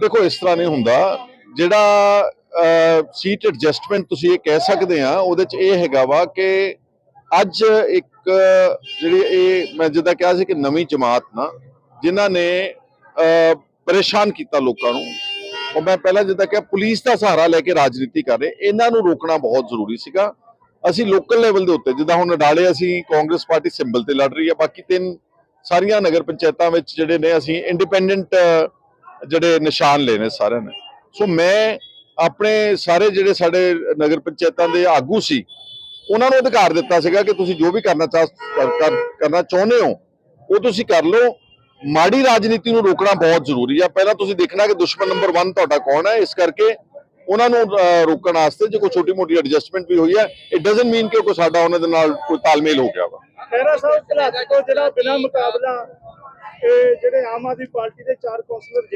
ਦੇਖੋ, ਇਸ ਤਰ੍ਹਾਂ ਨਹੀਂ ਹੁੰਦਾ। ਜਿਹੜਾ ਸੀਟ ਐਡਜਸਟਮੈਂਟ ਤੁਸੀਂ ਇਹ ਕਹਿ ਸਕਦੇ ਆ, ਉਹਦੇ ਚ ਇਹ ਹੈਗਾ ਵਾ ਕਿ ਅੱਜ ਇੱਕ, ਜਿਹੜੀ ਇਹ, ਮੈਂ ਜਿੱਦਾਂ ਕਿਹਾ ਸੀ ਕਿ ਨਵੀਂ ਜਮਾਤ ਨਾ, ਜਿਨ੍ਹਾਂ ਨੇ ਪਰੇਸ਼ਾਨ ਕੀਤਾ ਲੋਕਾਂ ਨੂੰ। ਉਹ ਮੈਂ ਪਹਿਲਾਂ ਜਿੱਦਾਂ ਕਿਹਾ, ਪੁਲਿਸ ਦਾ ਸਹਾਰਾ ਲੈ ਕੇ ਰਾਜਨੀਤੀ ਕਰ ਰਹੇ। ਇਹਨਾਂ ਨੂੰ ਰੋਕਣਾ ਬਹੁਤ ਜ਼ਰੂਰੀ ਸੀਗਾ। ਅਸੀਂ ਲੋਕਲ ਲੈਵਲ ਦੇ ਉੱਤੇ, ਜਿੱਦਾਂ ਹੁਣ ਅਡਾਲੇ ਅਸੀਂ ਕਾਂਗਰਸ ਪਾਰਟੀ ਸਿੰਬਲ ਤੇ ਲੜ ਰਹੀ ਹੈ ਬਾਕੀ ਤਿੰਨ ਸਾਰੀਆਂ ਨਗਰ ਪੰਚਾਇਤਾਂ ਵਿੱਚ ਜਿਹੜੇ ਨੇ, ਅਸੀਂ ਇੰਡੀਪੈਂਡੈਂਟ ਜਿਹੜੇ ਨਿਸ਼ਾਨ ਲਏ ਨੇ ਸਾਰਿਆਂ ਨੇ। ਸੋ ਮੈਂ ਆਪਣੇ ਸਾਰੇ ਜਿਹੜੇ ਸਾਡੇ ਨਗਰ ਪੰਚਾਇਤਾਂ ਦੇ ਆਗੂ ਸੀ, ਉਹਨਾਂ ਨੂੰ ਅਧਿਕਾਰ ਦਿੱਤਾ ਸੀਗਾ ਕਿ ਤੁਸੀਂ ਜੋ ਵੀ ਕਰਨਾ ਚਾਹ ਕਰਨਾ ਚਾਹੁੰਦੇ ਹੋ, ਉਹ ਤੁਸੀਂ ਕਰ ਲਓ। ਮਾੜੀ ਰਾਜਨੀਤੀ ਨੂੰ ਰੋਕਣਾ ਬਹੁਤ ਜ਼ਰੂਰੀ ਆ। ਪਹਿਲਾਂ ਤੁਸੀਂ ਦੇਖਣਾ ਕਿ ਦੁਸ਼ਮਣ ਨੰਬਰ 1 ਤੁਹਾਡਾ ਕੌਣ ਹੈ। ਇਸ ਕਰਕੇ ਉਹਨਾਂ ਨੂੰ ਰੋਕਣ ਵਾਸਤੇ ਜੇ ਕੋਈ ਛੋਟੀ ਮੋਟੀ ਐਡਜਸਟਮੈਂਟ ਵੀ ਹੋਈ ਹੈ ਇਟ ਡਸਨਟ ਮੀਨ ਕਿ ਕੋਈ ਸਾਡਾ ਉਹਨਾਂ ਦੇ ਨਾਲ ਕੋਈ ਤਾਲਮੇਲ ਹੋ ਗਿਆ ਵਾ। ਖੈਰਾ ਸਾਹਿਬ ਘਲਾਟ ਤੋਂ ਜਿਹੜਾ ਬਿਨਾਂ ਮੁਕਾਬਲਾ, ਇਹ ਜਿਹੜੇ ਆਮ ਆਦਮੀ ਪਾਰਟੀ ਦੇ ਚਾਰ ਕੌਂਸਲਰ